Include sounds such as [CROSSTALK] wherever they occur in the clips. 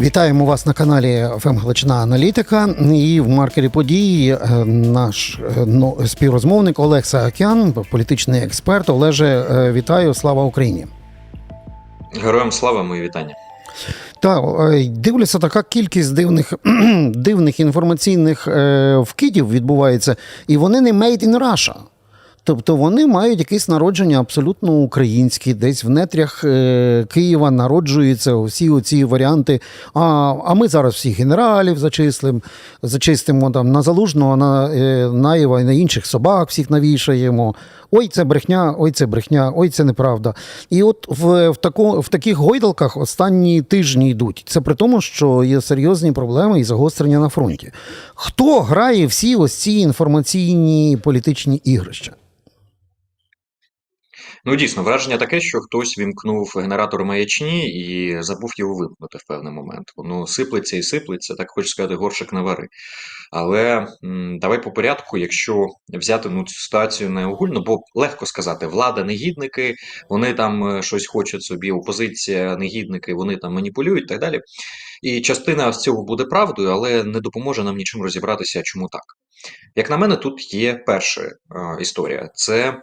Вітаємо вас на каналі ФМ Галичина Аналітика. І в маркері події е, наш е, ну, співрозмовник Олег Саакян, політичний експерт. Олеже, е, вітаю! Слава Україні! Героям слава, мої вітання. Так, дивлюся, така кількість дивних [CLEARS THROAT] дивних інформаційних вкидів відбувається, і вони не made in Russia. Тобто вони мають якесь народження абсолютно українське, десь в нетрях е, Києва народжуються всі оці варіанти. А, а ми зараз всіх генералів зачислимо, зачистимо там на залужного, на е, Наєва і на інших собак всіх навішаємо. Ой, це брехня, ой, це брехня, ой, це неправда. І от в, в, тако, в таких гойдалках останні тижні йдуть. Це при тому, що є серйозні проблеми і загострення на фронті. Хто грає всі ось ці інформаційні політичні ігрища? Ну, дійсно, враження таке, що хтось вімкнув генератор маячні і забув його вимкнути в певний момент. Воно сиплеться і сиплеться, так хочу сказати, горшик на вари. Але м, давай по порядку, якщо взяти ну, цю ситуацію не огульно, бо легко сказати, влада негідники, вони там е, щось хочуть собі, опозиція негідники, вони там маніпулюють і так далі. І частина з цього буде правдою, але не допоможе нам нічим розібратися, чому так. Як на мене, тут є перша е, історія: це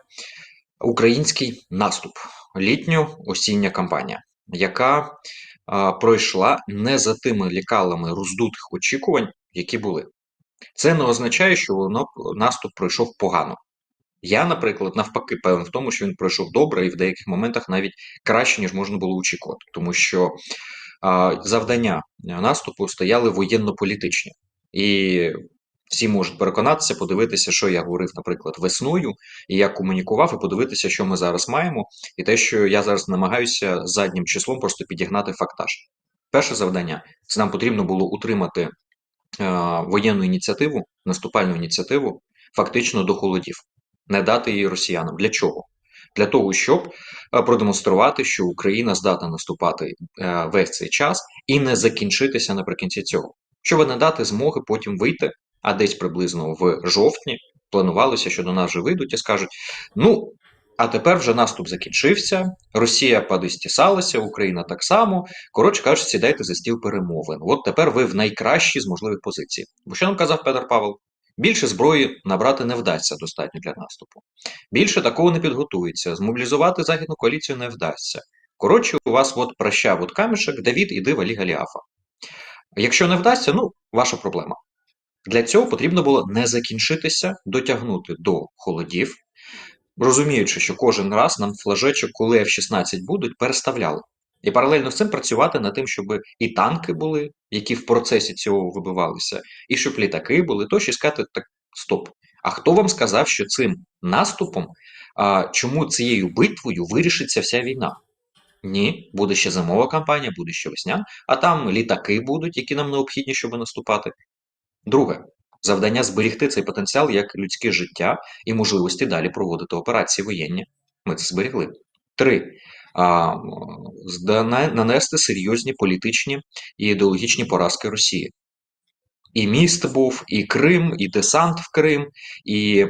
український наступ, літньо-осіння кампанія, яка а, пройшла не за тими лікалами роздутих очікувань, які були. Це не означає, що воно наступ пройшов погано. Я, наприклад, навпаки, певен в тому, що він пройшов добре і в деяких моментах навіть краще, ніж можна було очікувати, тому що а, завдання наступу стояли воєнно-політичні. І всі можуть переконатися, подивитися, що я говорив, наприклад, весною, і як комунікував, і подивитися, що ми зараз маємо, і те, що я зараз намагаюся заднім числом просто підігнати фактаж. Перше завдання це нам потрібно було утримати е, воєнну ініціативу, наступальну ініціативу, фактично до холодів, не дати її росіянам. Для чого? Для того, щоб е, продемонструвати, що Україна здатна наступати е, весь цей час і не закінчитися наприкінці цього, щоб не дати змоги потім вийти а десь приблизно в жовтні планувалося, що до нас вже вийдуть і скажуть: ну. А тепер вже наступ закінчився, Росія подистісалася, Україна так само. Коротше кажучи, сідайте за стіл перемовин. От тепер ви в найкращій з можливих позицій. Бо що нам казав Петр Павел? Більше зброї набрати не вдасться достатньо для наступу. Більше такого не підготується. Змобілізувати західну коаліцію не вдасться. Коротше, у вас от прощав от камішек, Давід, іди валі Галіафа. Якщо не вдасться, ну ваша проблема. Для цього потрібно було не закінчитися, дотягнути до холодів, розуміючи, що кожен раз нам флажечок, коли F-16 будуть, переставляли. І паралельно з цим працювати над тим, щоб і танки були, які в процесі цього вибивалися, і щоб літаки були, то ще сказати так, стоп. А хто вам сказав, що цим наступом, а, чому цією битвою вирішиться вся війна? Ні, буде ще зимова кампанія, буде ще весня, а там літаки будуть, які нам необхідні, щоб наступати. Друге завдання зберігти цей потенціал як людське життя і можливості далі проводити операції воєнні. Ми це зберегли. Три а, нанести серйозні політичні і ідеологічні поразки Росії. І міст був, і Крим, і десант в Крим, і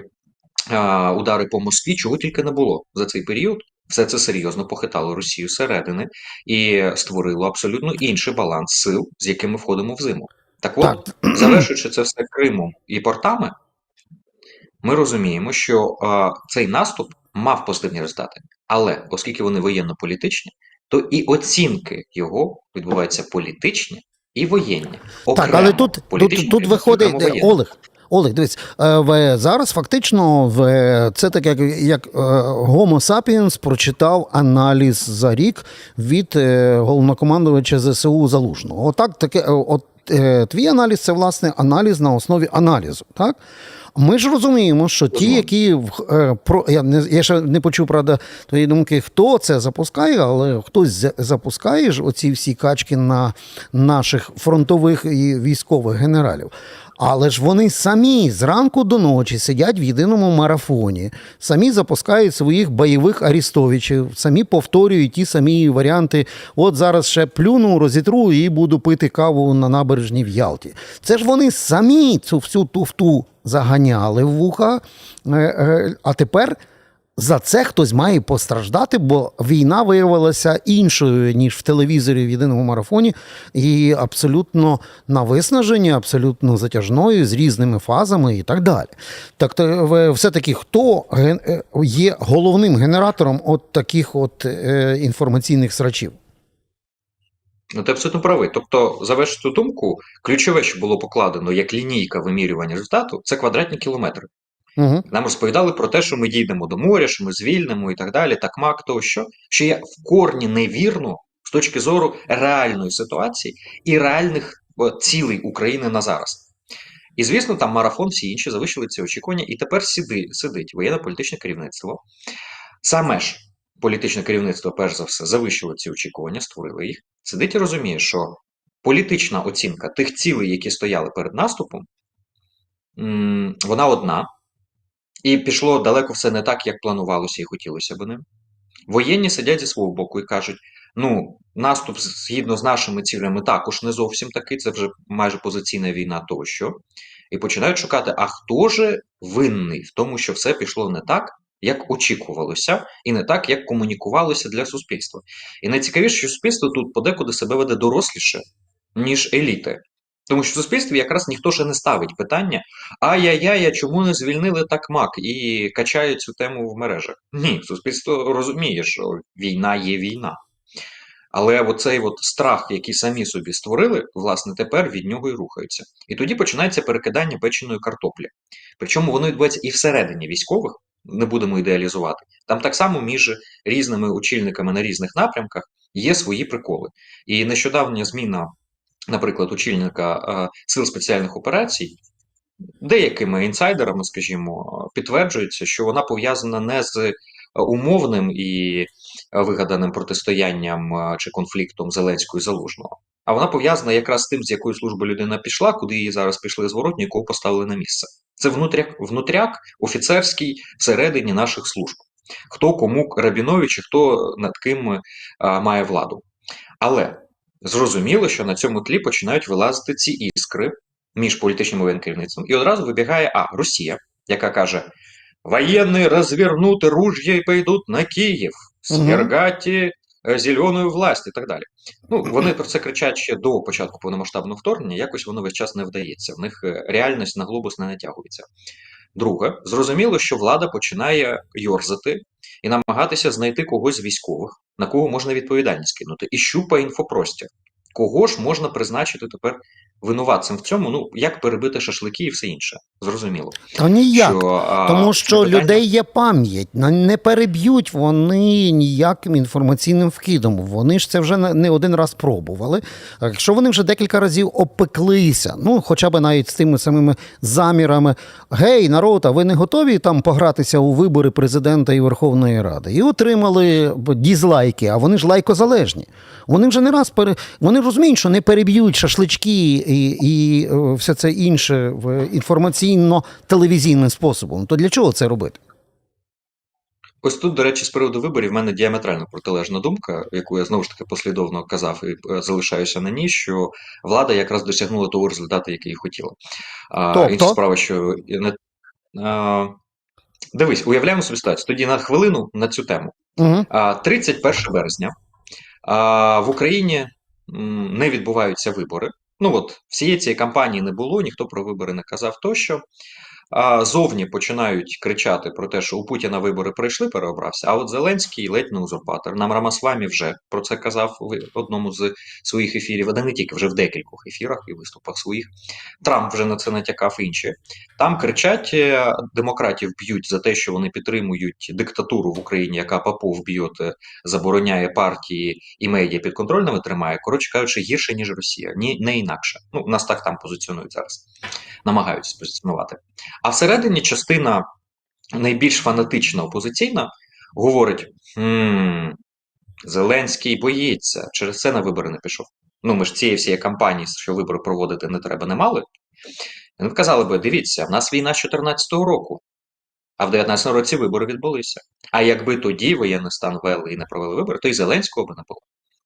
а, удари по Москві, чого тільки не було за цей період. Все це серйозно похитало Росію зсередини і створило абсолютно інший баланс сил, з якими входимо в зиму. Так от, так. [CLEARS THROAT] завершуючи це все Кримом і портами, ми розуміємо, що а, цей наступ мав позитивні результати. Але оскільки вони воєнно-політичні, то і оцінки його відбуваються політичні і воєнні. Окремо, так, але тут тут, тут виходить Олег. Олег, дивись, в, зараз фактично в, це так, як як Homo sapiens прочитав аналіз за рік від головнокомандувача ЗСУ Залужного. Отак таке, от твій аналіз це власне аналіз на основі аналізу. Так? Ми ж розуміємо, що ті, які про я не я ще не почув правда твої думки, хто це запускає, але хтось запускає ж оці всі качки на наших фронтових і військових генералів. Але ж вони самі зранку до ночі сидять в єдиному марафоні, самі запускають своїх бойових арістовичів, самі повторюють ті самі варіанти. От зараз ще плюну, розітру і буду пити каву на набережні в Ялті. Це ж вони самі цю всю туфту заганяли в вуха. А тепер за це хтось має постраждати, бо війна виявилася іншою, ніж в телевізорі в єдиному марафоні, і абсолютно на виснаженні, абсолютно затяжною, з різними фазами і так далі. Так то все-таки хто е, є головним генератором от таких от е, інформаційних срачів? Ну, ти абсолютно правий. Тобто, завершити думку, ключове, що було покладено як лінійка вимірювання результату, це квадратні кілометри. Угу. Нам розповідали про те, що ми дійдемо до моря, що ми звільнимо і так далі, так мак тощо, що є в корні невірно з точки зору реальної ситуації і реальних цілей України на зараз. І звісно, там марафон, всі інші завищили ці очікування, і тепер сиди, сидить воєнно-політичне керівництво. Саме ж політичне керівництво, перш за все, завищило ці очікування, створило їх. Сидить і розуміє, що політична оцінка тих цілей, які стояли перед наступом, вона одна. І пішло далеко все не так, як планувалося і хотілося б ним. Воєнні сидять зі свого боку і кажуть: ну, наступ згідно з нашими цілями також не зовсім такий, це вже майже позиційна війна тощо. І починають шукати, а хто же винний в тому, що все пішло не так, як очікувалося, і не так, як комунікувалося для суспільства. І найцікавіше, що суспільство тут подекуди себе веде доросліше, ніж еліти. Тому що в суспільстві якраз ніхто ще не ставить питання: ай-яй-яй, чому не звільнили так мак і качають цю тему в мережах. Ні, суспільство розуміє, що війна є війна. Але оцей от страх, який самі собі створили, власне, тепер від нього і рухаються. І тоді починається перекидання печеної картоплі. Причому воно відбувається і всередині військових, не будемо ідеалізувати. Там так само між різними очільниками на різних напрямках є свої приколи. І нещодавня зміна, наприклад, очільника е, сил спеціальних операцій. Деякими інсайдерами, скажімо, підтверджується, що вона пов'язана не з е, умовним і вигаданим протистоянням е, чи конфліктом Зеленського і Залужного, а вона пов'язана якраз з тим, з якої служби людина пішла, куди її зараз пішли зворотні, кого поставили на місце. Це внутряк, внутряк офіцерський всередині наших служб. Хто кому Рабінович і хто над ким а, має владу. Але зрозуміло, що на цьому тлі починають вилазити ці іскри між політичним і воєнним керівництвом, і одразу вибігає А, Росія, яка каже: воєнні розвернути ружья і пойдуть на Київ, свергати е, зелену власть і так далі. Ну, вони про це кричать ще до початку повномасштабного вторгнення, якось воно весь час не вдається. В них е, реальність на глобус не натягується. Друге, зрозуміло, що влада починає йорзати і намагатися знайти когось з військових, на кого можна відповідальність кинути, і щупа інфопростір. Кого ж можна призначити тепер винуватцем в цьому? Ну, як перебити шашлики і все інше. Зрозуміло. Та ніяк. Що, а, Тому що питання- людей є пам'ять, не переб'ють вони ніяким інформаційним вкидом. Вони ж це вже не один раз пробували. Якщо вони вже декілька разів опеклися, ну хоча б навіть з тими самими замірами, гей, народ, а ви не готові там погратися у вибори президента і Верховної Ради? І отримали дізлайки, а вони ж лайкозалежні. Вони вже не раз пере... вони розуміють, що не переб'ють шашлички і, і е, все це інше в інформаційно-телевізійним способом. То для чого це робити? Ось тут, до речі, з приводу виборів, в мене діаметрально протилежна думка, яку я знову ж таки послідовно казав і е, залишаюся на ній, що влада якраз досягнула того результату, який хотіла. Тобто? Інша справа, що. А, дивись, уявляємо собі ситуацію. Тоді на хвилину на цю тему. Угу. 31 березня в Україні не відбуваються вибори. Ну от всієї цієї кампанії не було, ніхто про вибори не казав тощо. А зовні починають кричати про те, що у Путіна вибори пройшли, переобрався. А от Зеленський ледь не узурпатор. Нам Рамасвамі вже про це казав в одному з своїх ефірів, а не тільки вже в декількох ефірах і виступах своїх. Трамп вже на це натякав інші. Там кричать, е, демократів б'ють за те, що вони підтримують диктатуру в Україні, яка Попов б'є, забороняє партії і медіа підконтрольними тримає. Коротше кажучи, гірше ніж Росія, ні не інакше. Ну нас так там позиціонують зараз, намагаються позиціонувати. А всередині частина найбільш фанатична опозиційна говорить: хм, Зеленський боїться, через це на вибори не пішов. Ну, ми ж цієї всієї кампанії, що вибори проводити не треба, не мали. Вони казали би: дивіться, в нас війна з 14-го року, а в 19-му році вибори відбулися. А якби тоді воєнний стан ввели і не провели вибори, то і Зеленського би не було.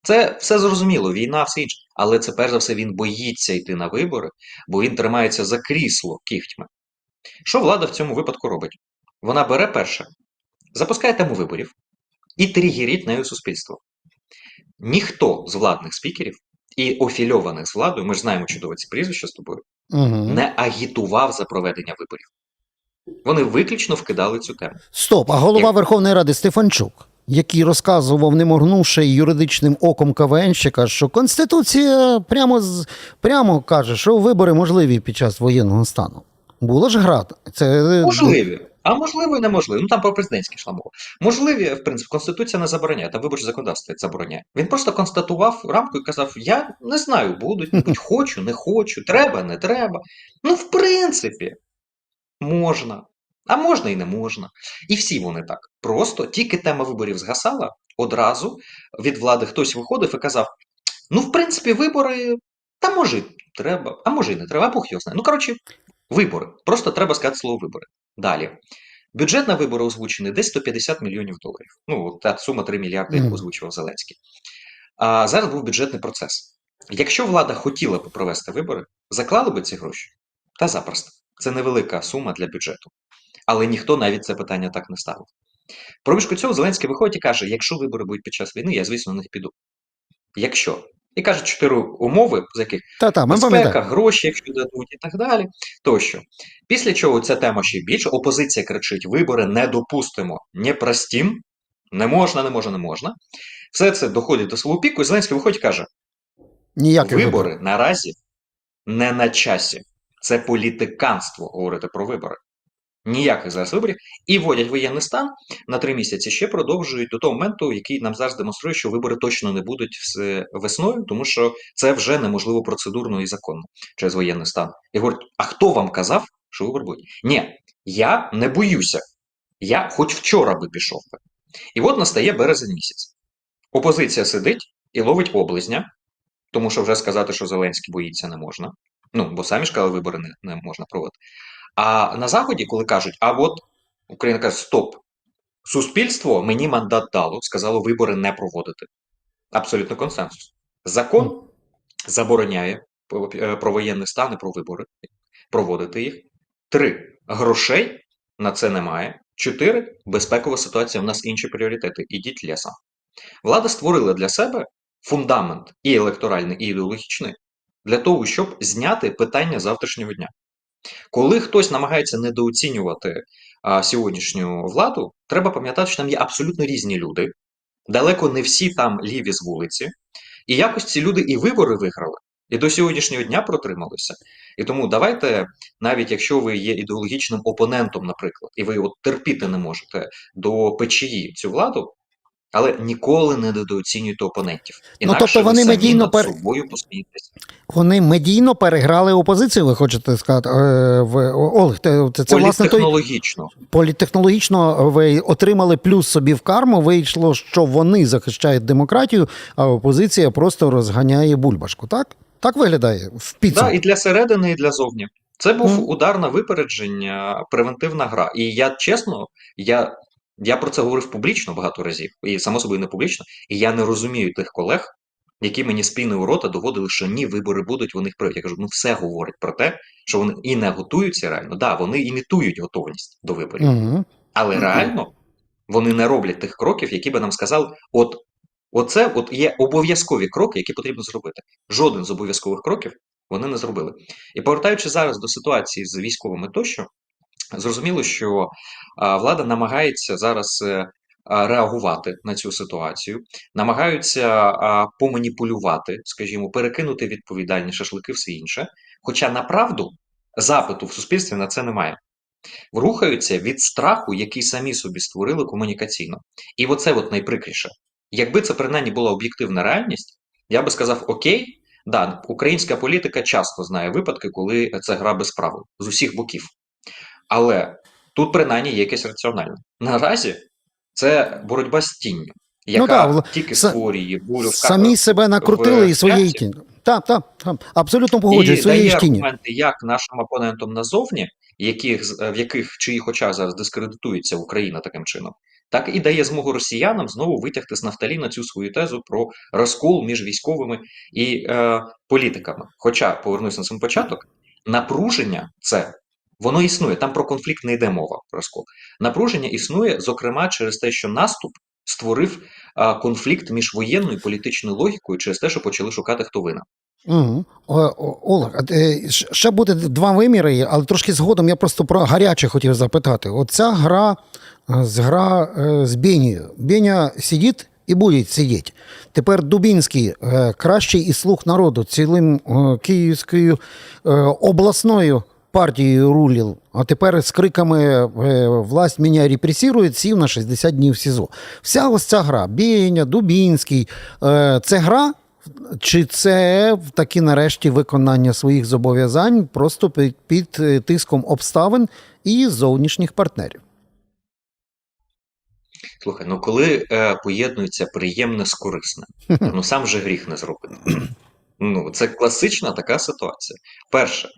Це все зрозуміло, війна, все інше. Але це перш за все він боїться йти на вибори, бо він тримається за крісло кігтьми. Що влада в цьому випадку робить? Вона бере перше, запускає тему виборів і тригерить нею суспільство. Ніхто з владних спікерів і офільованих з владою, ми ж знаємо чудово ці прізвища з тобою, Угу. не агітував за проведення виборів. Вони виключно вкидали цю тему. Стоп, а голова Як- Верховної Ради Стефанчук, який розказував, не моргнувши юридичним оком КВНщика, що Конституція прямо з прямо каже, що вибори можливі під час воєнного стану. Було ж гра. Це Можливі, а можливо і неможливі. Ну там про президентські йшла мова. Можливі, в принципі, Конституція не забороняє, та виборче законодавство забороняє. Він просто констатував рамку і казав: Я не знаю, будуть, будь [LAUGHS] хочу, не хочу, треба, не треба. Ну, в принципі, можна. А можна і не можна. І всі вони так. Просто тільки тема виборів згасала, одразу від влади хтось виходив і казав: ну, в принципі, вибори, та може, треба, а може і не треба, а Бог його знає. Ну, коротше, вибори. Просто треба сказати слово вибори. Далі. Бюджет на вибори озвучений десь 150 мільйонів доларів. Ну, та сума 3 мільярди, яку озвучував Зеленський. А зараз був бюджетний процес. Якщо влада хотіла б провести вибори, заклали би ці гроші? Та запросто. Це невелика сума для бюджету. Але ніхто навіть це питання так не ставив. Проміжку цього Зеленський виходить і каже: якщо вибори будуть під час війни, я, звісно, на них піду. Якщо. І каже чотири умови, з яких та та безпека, гроші, якщо дадуть, і так далі. Тощо. Після чого ця тема ще більше. Опозиція кричить: вибори не допустимо. Не простім, не можна, не можна, не можна. Все це доходить до свого піку, і Зеленський виходить і каже: Ніякі вибори наразі не на часі. Це політиканство говорити про вибори. Ніяких зараз виборів. І вводять воєнний стан на три місяці. Ще продовжують до того моменту, який нам зараз демонструє, що вибори точно не будуть з- весною, тому що це вже неможливо процедурно і законно через воєнний стан. І говорять: а хто вам казав, що вибори будуть? Ні, я не боюся. Я хоч вчора би пішов би. І от настає березень місяць. Опозиція сидить і ловить облизня, тому що вже сказати, що Зеленський боїться, не можна. Ну, бо самі ж казали, вибори не, не можна проводити. А на Заході, коли кажуть, а от Україна каже, стоп, суспільство мені мандат дало, сказало вибори не проводити. Абсолютно консенсус. Закон забороняє е, про воєнний стан і про вибори, проводити їх. Три грошей на це немає. Чотири безпекова ситуація. У нас інші пріоритети. Ідіть лісом. Влада створила для себе фундамент і електоральний, і ідеологічний для того, щоб зняти питання завтрашнього дня. Коли хтось намагається недооцінювати а, сьогоднішню владу, треба пам'ятати, що там є абсолютно різні люди, далеко не всі там ліві з вулиці, і якось ці люди і вибори виграли, і до сьогоднішнього дня протрималися. І тому давайте, навіть якщо ви є ідеологічним опонентом, наприклад, і ви от терпіти не можете до печії цю владу, але ніколи не недооцінюйте опонентів. Інакше тобто вони ви медійно над пер- собою посмієтеся. Вони медійно переграли опозицію, ви хочете сказати. Е, в- Олег, це, це, це власне той Політтехнологічно. політтехнологічно ви отримали плюс собі в карму. Вийшло, що вони захищають демократію, а опозиція просто розганяє бульбашку. Так? Так виглядає в Да, і для середини, і для зовні. Це був удар на випередження, превентивна гра. І я чесно, я, я про це говорив публічно багато разів, і само собою не публічно. І я не розумію тих колег, які мені спільно у рота доводили, що ні, вибори будуть, вони їх прийдуть. Я кажу, ну все говорить про те, що вони і не готуються реально. Да, вони імітують готовність до виборів. Угу. Але Мгм. реально вони не роблять тих кроків, які би нам сказали, от оце от є обов'язкові кроки, які потрібно зробити. Жоден з обов'язкових кроків вони не зробили. І повертаючи зараз до ситуації з військовими тощо, зрозуміло, що влада намагається зараз е, реагувати на цю ситуацію, намагаються поманіпулювати, скажімо, перекинути відповідальні шашлики все інше. Хоча направду запиту в суспільстві на це немає рухаються від страху, який самі собі створили комунікаційно. І оце от найприкріше. Якби це принаймні була об'єктивна реальність, я би сказав: Окей, да, українська політика часто знає випадки, коли це гра без правил з усіх боків. Але тут принаймні є якесь раціональне. Наразі це боротьба з тінню, яка Ну да, тільки створює бурю в Самі себе накрутили в і своєї тіні. Так, так, так. Абсолютно погоджуюсь, своєї ж тіні. аргументи як нашим опонентам назовні, яких, в яких чиїх очах зараз дискредитується Україна таким чином, так і дає змогу росіянам знову витягти з нафталіна цю свою тезу про розкол між військовими і е, політиками. Хоча, повернусь на сам початок, напруження це Воно існує, там про конфлікт не йде мова, про розкол. Напруження існує, зокрема, через те, що наступ створив а, конфлікт між воєнною і політичною логікою через те, що почали шукати, хто винен. Угу. Олег, е, ще буде два виміри, але трошки згодом я просто про гаряче хотів запитати. Оця гра, е, з гра е, з Бенією. Беня сидить і буде сидіти. Тепер Дубінський, кращий і слух народу, цілим київською обласною партією рулів, а тепер з криками е, власть мене репресує, сів на 60 днів в СІЗО. Вся ось ця гра, Бєня, Дубінський, е, це гра чи це таки нарешті виконання своїх зобов'язань просто під, під е, тиском обставин і зовнішніх партнерів? Слухай, ну коли е, поєднується приємне з корисним, [LAUGHS] ну сам же гріх не зробити. [CLEARS THROAT] Ну, це класична така ситуація. Перше,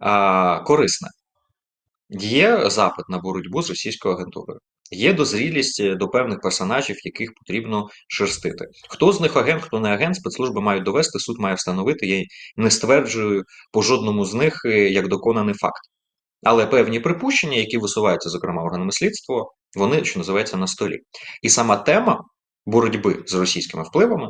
а, корисне. Є запит на боротьбу з російською агентурою. Є дозрілість е, до певних персонажів, яких потрібно шерстити. Хто з них агент, хто не агент, спецслужби мають довести, суд має встановити. Я не стверджую по жодному з них е, як доконаний факт. Але певні припущення, які висуваються, зокрема, органами слідства, вони, що називається, на столі. І сама тема боротьби з російськими впливами,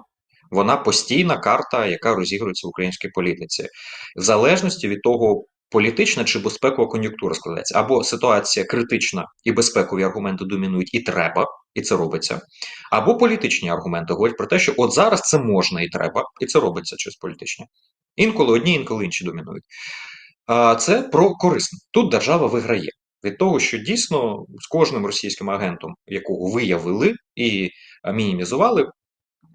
вона постійна карта, яка розігрується в українській політиці, в залежності від того, політична чи безпекова кон'юнктура складається, або ситуація критична і безпекові аргументи домінують, і треба, і це робиться, або політичні аргументи говорять про те, що от зараз це можна і треба, і це робиться через політичні. Інколи одні, інколи інші домінують. А це про корисне. Тут держава виграє від того, що дійсно з кожним російським агентом, якого виявили і мінімізували,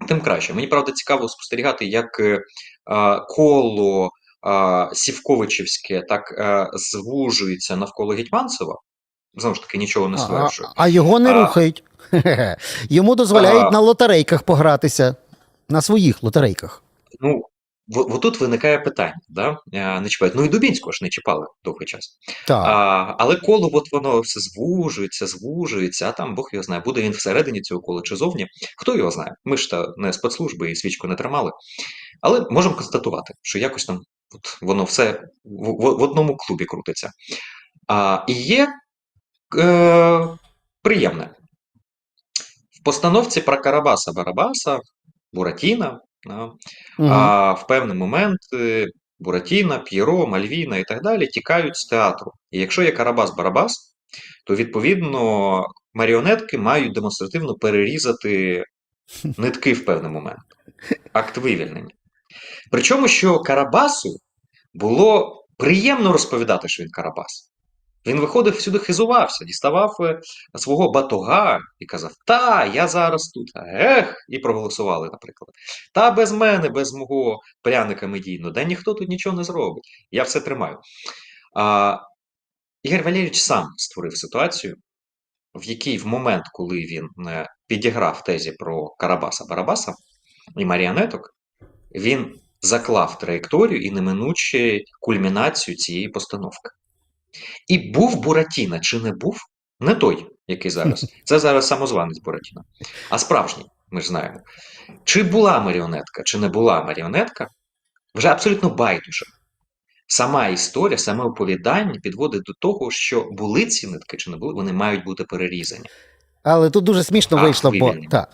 тим краще. Мені правда цікаво спостерігати, як е, коло Сівковичівське так звужується навколо Гетьманцева. Знову ж таки, нічого не А, стверджую. а його не А. рухають. [LAUGHS] Йому дозволяють А. на лотерейках погратися, на своїх лотерейках. Ну, в- в- тут виникає питання, да? Е, не чіпають. Ну і Дубінського ж не чіпали довгий час. Так. А, але коло от воно все звужується, звужується, а там Бог його знає, буде він всередині цього кола чи зовні. Хто його знає? Ми ж та не спецслужби і свічку не тримали. Але можемо констатувати, що якось там от воно все в, в, в одному клубі крутиться. А, і є е, приємне. В постановці про Карабаса Барабаса, Буратіна, да, Мгм. а в певний момент е, Буратіна, П'єро, Мальвіна і так далі тікають з театру. І якщо є Карабас-Барабас, то відповідно маріонетки мають демонстративно перерізати нитки в певний момент. Акт вивільнення. Причому, що Карабасу було приємно розповідати, що він Карабас. Він виходив всюди, хизувався, діставав е, свого батога і казав: Та, я зараз тут. Ех, і проголосували, наприклад. Та без мене, без мого пряника медійного, да ніхто тут нічого не зробить. Я все тримаю. А, Ігор Валерійович сам створив ситуацію, в якій в момент, коли він е, підіграв тезі про Карабаса Барабаса і маріонеток, він заклав траєкторію і неминуче кульмінацію цієї постановки. І був Буратіна, чи не був? Не той, який зараз. [LAUGHS] Це зараз самозванець Буратіна. А справжній, ми ж знаємо. Чи була маріонетка, чи не була маріонетка, вже абсолютно байдуже. Сама історія, саме оповідання підводить до того, що були ці нитки чи не були, вони мають бути перерізані. Але тут дуже смішно А, вийшло, бо так,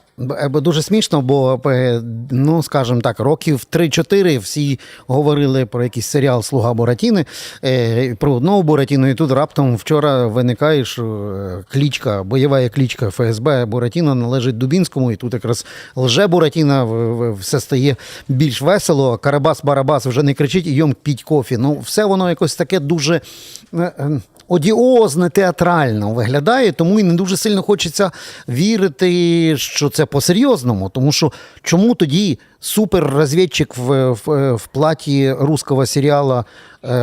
бо дуже смішно, бо е, ну скажімо так, років 3-4 всі говорили про якийсь серіал Слуга Буратіни, е, про одного Буратіну, і тут раптом вчора виникає, е, клічка, бойова клічка ФСБ Буратіна належить Дубінському, і тут якраз лже Буратіна все стає більш весело. Карабас Барабас вже не кричить йом піть кофі. Ну, все воно якось таке дуже. Одіозне, театрально виглядає, тому і не дуже сильно хочеться вірити, що це по-серйозному. Тому що чому тоді суперрозвідчик в, в, в платі руського серіала е,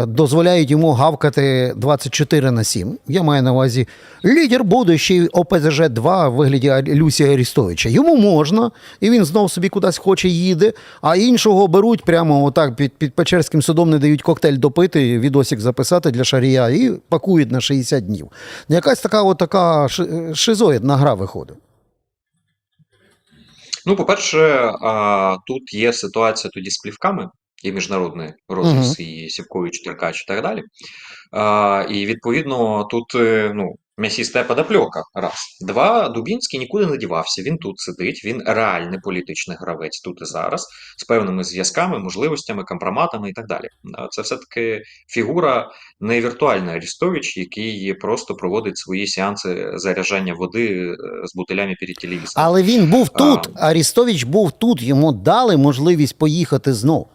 дозволяють йому гавкати 24 на 7? Я маю на увазі лідер будущий ОПЗЖ 2 в вигляді Люсія Арістовича. Йому можна, і він знов собі кудись хоче їде, а іншого беруть прямо отак під, під Печерським судом, не дають коктейль допити, відосик записати для шарія і пакують на 60 днів. Якась така, от така шизоїдна гра виходить. Ну, по-перше, тут є ситуація тоді з плівками, і міжнародний розголос, і Сівкович, Теркач і так далі. А, і відповідно тут е, ну, м'ясіста подопльока. Раз. Два, Дубінський нікуди не дівався. Він тут сидить, він реальний політичний гравець тут і зараз, з певними зв'язками, можливостями, компроматами і так далі. Це все-таки фігура не віртуальний Арістович, який просто проводить свої сеанси заряджання води е, з бутилями перед телевізором. Але він був тут. А. Арістович був тут. Йому дали можливість поїхати знов.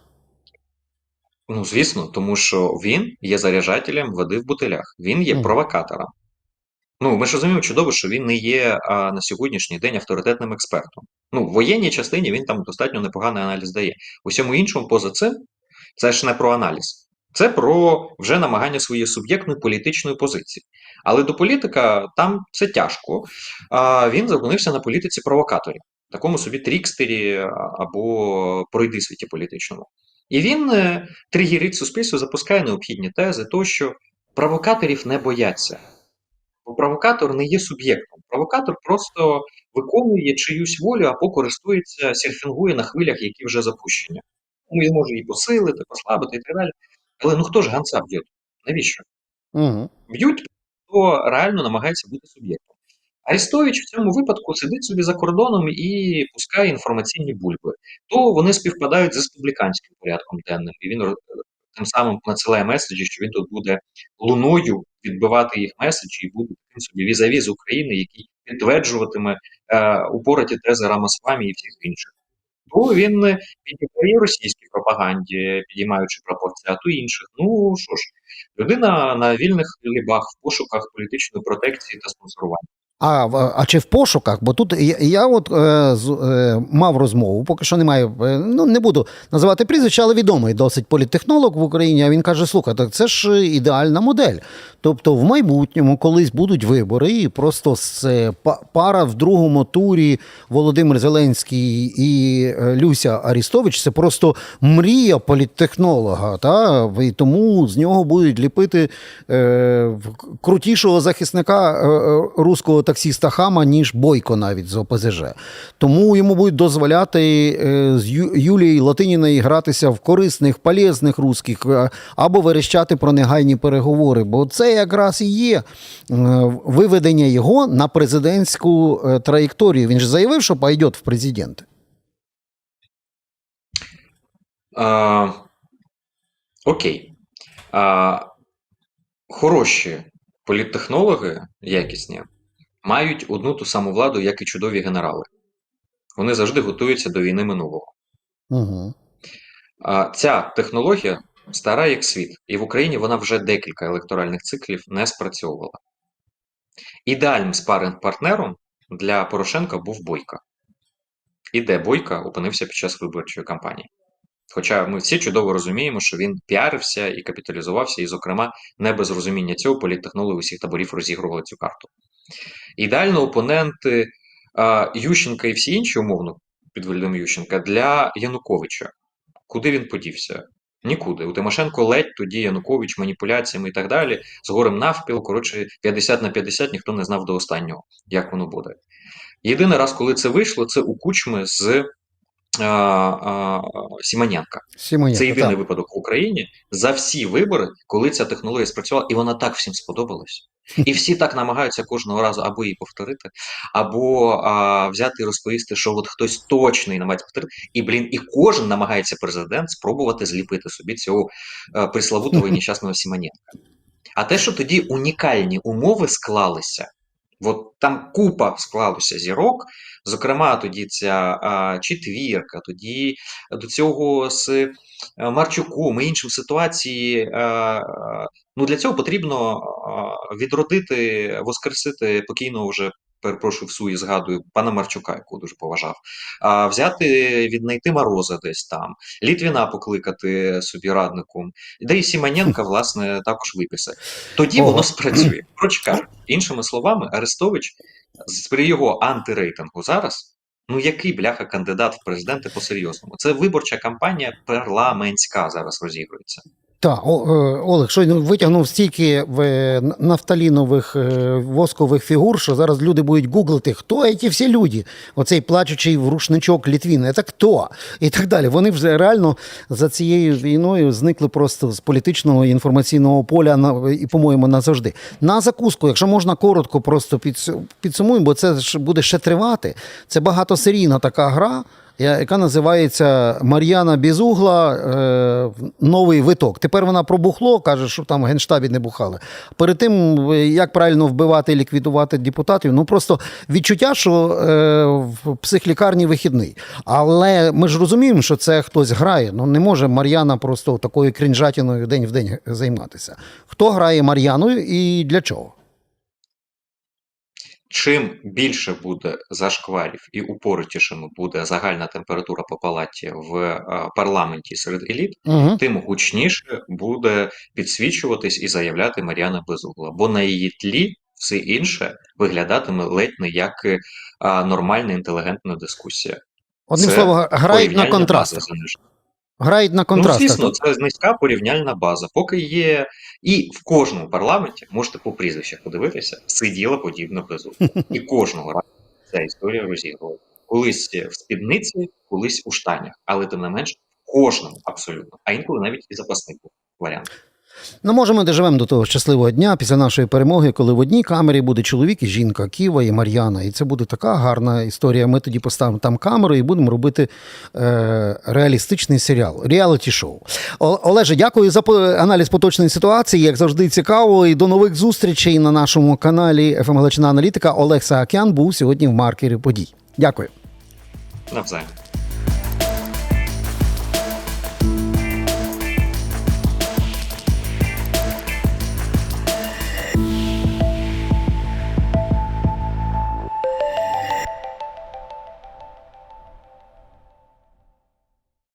Ну, звісно, тому що він є заряджателем води в бутилях, він є провокатором. Ну, ми ж розуміємо чудово, що він не є а, на сьогоднішній день авторитетним експертом. Ну, в воєнній частині він там достатньо непоганий аналіз дає. Усьому іншому, поза цим, це ж не про аналіз. Це про вже намагання своєї суб'єктної політичної позиції. Але до політика там це тяжко. А він зупинився на політиці провокаторів, такому собі трікстері або пройдисвіті політичному. І він е, тригерить суспільство, запускає необхідні тези, то що провокаторів не бояться. Бо провокатор не є суб'єктом. Провокатор просто виконує чиюсь волю або користується, серфінгує на хвилях, які вже запущені. Ну, Він може її посилити, послабити і так далі. Але ну хто ж ганца б'є? Навіщо? Угу. Б'ють, хто реально намагається бути суб'єктом. Арестович в цьому випадку сидить собі за кордоном і пускає інформаційні бульби. То вони співпадають з республіканським порядком денним, і він е, тим самим надсилає меседжі, що він тут буде луною відбивати їх меседжі і буде таким собі візаві з України, який підтверджуватиме е, упораті тези Рамасвамі і всіх інших. То він е, підіграє російській пропаганді, підіймаючи пропорції, а то інших. Ну що ж, людина на вільних хлібах в пошуках політичної протекції та спонсорування. А, а чи в пошуках? Бо тут я, я от е, з, е, мав розмову, поки що немає. е, Ну не буду називати прізвище, але відомий досить політтехнолог в Україні. А він каже: слухай, так це ж ідеальна модель. Тобто, в майбутньому колись будуть вибори, і просто з пара в другому турі Володимир Зеленський і е, Люся Арістович це просто мрія політтехнолога. Та? І тому з нього будуть ліпити е, крутішого захисника е, руського таксіста Хама, ніж Бойко навіть з ОПЗЖ. Тому йому будуть дозволяти е, з Юлією Латиніною гратися в корисних, полезних русських е, або верещати про негайні переговори. Бо це якраз і є е, виведення його на президентську траєкторію. Він ж заявив, що пойде в президенти. А, окей. А, хороші політтехнологи, якісні, мають одну ту саму владу, як і чудові генерали. Вони завжди готуються до війни минулого. Угу. А, ця технологія стара як світ, і в Україні вона вже декілька електоральних циклів не спрацьовувала. Ідеальним спаринг-партнером для Порошенка був Бойко. І де Бойко опинився під час виборчої кампанії. Хоча ми всі чудово розуміємо, що він піарився і капіталізувався, і, зокрема, не без розуміння цього політтехнологи усіх таборів розігрували цю карту. Ідеально опоненти а, Ющенка і всі інші, умовно, під виглядом Ющенка, для Януковича. Куди він подівся? Нікуди. У Тимошенко ледь тоді Янукович маніпуляціями і так далі, з горем навпіл, коротше, 50 на 50 ніхто не знав до останнього, як воно буде. Єдиний раз, коли це вийшло, це у Кучми з а, а, Сімоненка. Сімоненко, Це єдиний так. випадок в Україні за всі вибори, коли ця технологія спрацювала, і вона так всім сподобалась. І всі так намагаються кожного разу або її повторити, або а, взяти і розповісти, що от хтось точний намагається повторити. І блін, і кожен намагається президент спробувати зліпити собі цього е, приславутого і [LAUGHS] нещасного Сімоненка. А те, що тоді унікальні умови склалися, от там купа склалося зірок, зокрема, тоді ця а, четвірка, тоді до цього з е, Марчуком і іншим ситуації. е, е, Ну, для цього потрібно відродити, воскресити покійного вже. Перепрошую в суї, згадую пана Марчука, якого дуже поважав. А взяти, віднайти Мороза десь там, Літвіна покликати собі радником, де і Сімоненка, власне, також виписати. Тоді Ого. воно спрацює. Кажучи, іншими словами, Арестович при його антирейтингу зараз Ну, який бляха кандидат в президенти по-серйозному? Це виборча кампанія парламентська зараз розігрується. Так, е, Олег, щойно витягнув стільки е, нафталінових е, воскових фігур, що зараз люди будуть гуглити, хто ці всі люди? Оцей плачучий рушничок Літвін, це хто? І так далі. Вони вже реально за цією війною зникли просто з політичного інформаційного поля і, по-моєму, назавжди. На закуску, якщо можна коротко, просто підсумуємо, бо це ж буде ще тривати. Це багатосерійна така гра. Яка називається Мар'яна Бізугла е, Новий виток. Тепер вона про бухло, каже, що там в Генштабі не бухали. Перед тим, е, як правильно вбивати і ліквідувати депутатів, ну просто відчуття, що е, в психлікарні вихідний. Але ми ж розуміємо, що це хтось грає. Ну не може Мар'яна просто такою крінжатіною день в день займатися. Хто грає Мар'яною і для чого? Чим більше буде зашкварів і упоротішими буде загальна температура по палаті в е, парламенті серед еліт, Угу. тим гучніше буде підсвічуватись і заявляти Мар'яна Безугла. Бо на її тлі все інше виглядатиме ледь не як е, нормальна інтелігентна дискусія. Одним словом, грають на контрастах. Грають на Ну, звісно, це низька порівняльна база. Поки є, і в кожному парламенті можете по прізвищах подивитися, сиділа подібна безугла. [LAUGHS] І кожного разу ця історія розігрувала. Колись в спідниці, колись у штанях, але тим не менш, кожному абсолютно, а інколи навіть і запаснику був варіант. Ну, може, ми доживемо до того щасливого дня після нашої перемоги, коли в одній камері буде чоловік і жінка, Ківа і Мар'яна. І це буде така гарна історія. Ми тоді поставимо там камеру і будемо робити е, реалістичний серіал, реаліті-шоу. Олеже, дякую за аналіз поточної ситуації. Як завжди, цікаво. І до нових зустрічей на нашому каналі «ФМ Галичина Аналітика. Олег Саакян був сьогодні в маркері подій. Дякую. Навзаєм.